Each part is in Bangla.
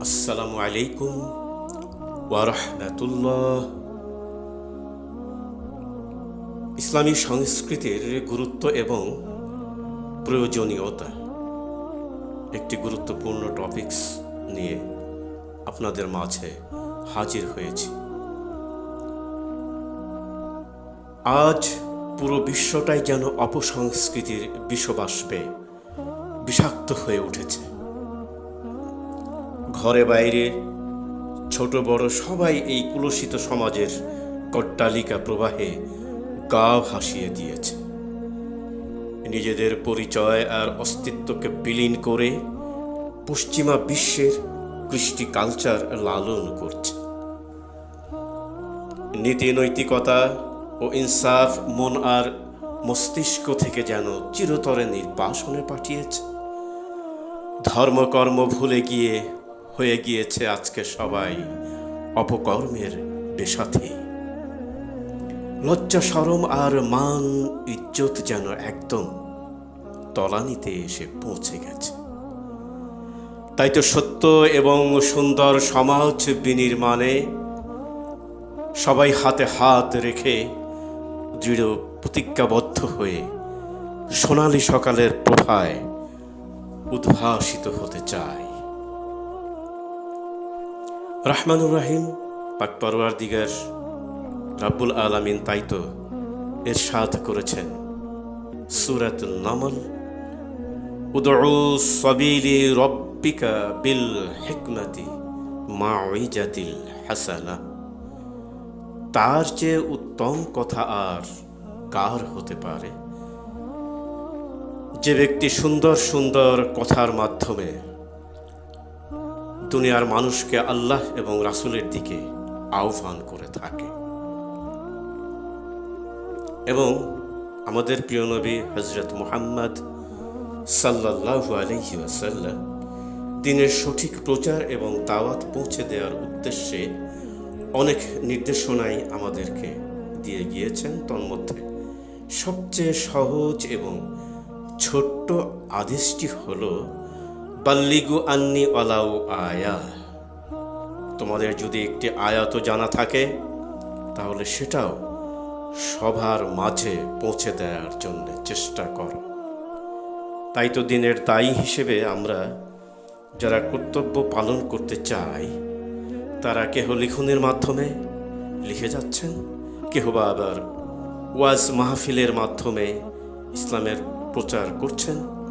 আসসালামু আলাইকুম ওয়ারহমাতুল্লাহ ইসলামী সংস্কৃতির গুরুত্ব এবং প্রয়োজনীয়তা একটি গুরুত্বপূর্ণ টপিকস নিয়ে আপনাদের মাঝে হাজির হয়েছি। আজ পুরো বিশ্বটাই যেন অপসংস্কৃতির বিষবাষ্পে বিষাক্ত হয়ে উঠেছে। ঘরে বাইরে, ছোট বড় সবাই এই কুলসিত সমাজের কট্টালিকা প্রবাহে গা ভাসিয়ে দিয়েছে। নিজেদের পরিচয় আর অস্তিত্বকে বিলীন করে পশ্চিমা বিশ্বের কৃষ্টি কালচার লালন করছে। নীতি, নৈতিকতা ও ইনসাফ মন আর মস্তিষ্ক থেকে যেন চিরতরে নির্বাসনে পাঠিয়েছে। ধর্মকর্ম ভুলে গিয়ে হয়ে গিয়েছে আজকে সবাই অপকর্মের বেসাথী লজ্জা, সরম আর মান, ইজ্জত যেন একদম তলানিতে এসে পৌঁছে গেছে। তাই তো সত্য এবং সুন্দর সমাজ বিনির্মাণে সবাই হাতে হাত রেখে দৃঢ় প্রতিজ্ঞাবদ্ধ হয়ে সোনালি সকালের প্রভায় উদ্ভাসিত হতে চায়। রহমানুর রাহিম, পাক পরওয়ার দিগার রাব্বুল আলামিন তাই তো এর সাথ করেছেন। সুরাতুল নামল, উদউ সবিলি রব্বিকা বিল হিকমাতি মাউইজাতিল হাসানা। তার চেয়ে উত্তম কথা আর কার হতে পারে? যে ব্যক্তি সুন্দর সুন্দর কথার মাধ্যমে দুনিয়ার মানুষকে আল্লাহ এবং রাসুলের দিকে আহ্বান করে থাকে। এবং আমাদের প্রিয় নবী হজরত মোহাম্মদ সাল্লাল্লাহু আলহি আসাল্লাম দিনের সঠিক প্রচার এবং দাওয়াত পৌঁছে দেওয়ার উদ্দেশ্যে অনেক নির্দেশনাই আমাদেরকে দিয়ে গিয়েছেন। তন্মধ্যে সবচেয়ে সহজ এবং ছোট্ট আদেশটি হল বাল্লিগু আন্নি অলাউ আয়া। তোমাদের যদি একটি আয়াত জানা থাকে, তাহলে সেটাও সবার মাঝে পৌঁছে দেওয়ার জন্য চেষ্টা করো। তাই তো দিনের দায়ী হিসেবে আমরা যারা কর্তব্য পালন করতে চাই, তারা কেহ লিখনের মাধ্যমে লিখে যাচ্ছেন, কেহ বা আবার ওয়াজ মাহফিলের মাধ্যমে ইসলামের প্রচার করছেন।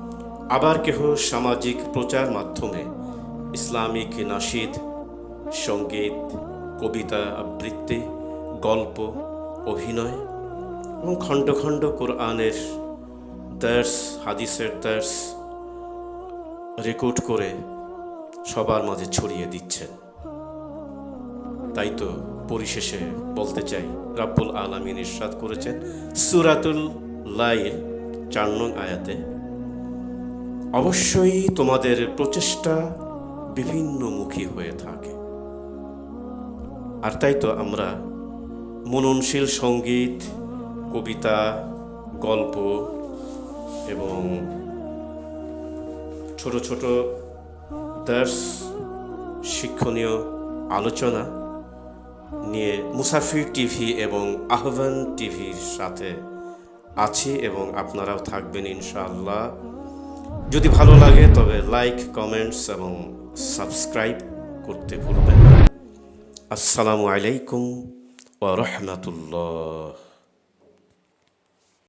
আবার কেহ সামাজিক প্রচার মাধ্যমে ইসলামিক নাশিদ সংগীত, কবিতা আবৃত্তি, গল্প, অভিনয় এবং খণ্ড খণ্ড কোরআনের দার্স হাদিসের দার্স রেকর্ড করে সবার মাঝে ছড়িয়ে দিচ্ছেন। তাই তো পরিশেষে বলতে চাই, রাব্বুল আলমিন ইরশাদ করেছেন, সুরাতুল লাইল, চার নং আয়াতে। অবশ্যই তোমাদের প্রচেষ্টা বিভিন্নমুখী হয়ে থাকে। আর তাই তো আমরা মননশীল সংগীত, কবিতা, গল্প এবং ছোট ছোট দার্স শিক্ষণীয় আলোচনা নিয়ে মুসাফির টিভি এবং আহ্বান টিভির সাথে আছি এবং আপনারাও থাকবেন ইনশাআল্লাহ। যদি ভালো লাগে, তবে লাইক কমেন্টস এবং সাবস্ক্রাইব করতে ভুলবেন না। আসসালামু আলাইকুম ওয়া রাহমাতুল্লাহ।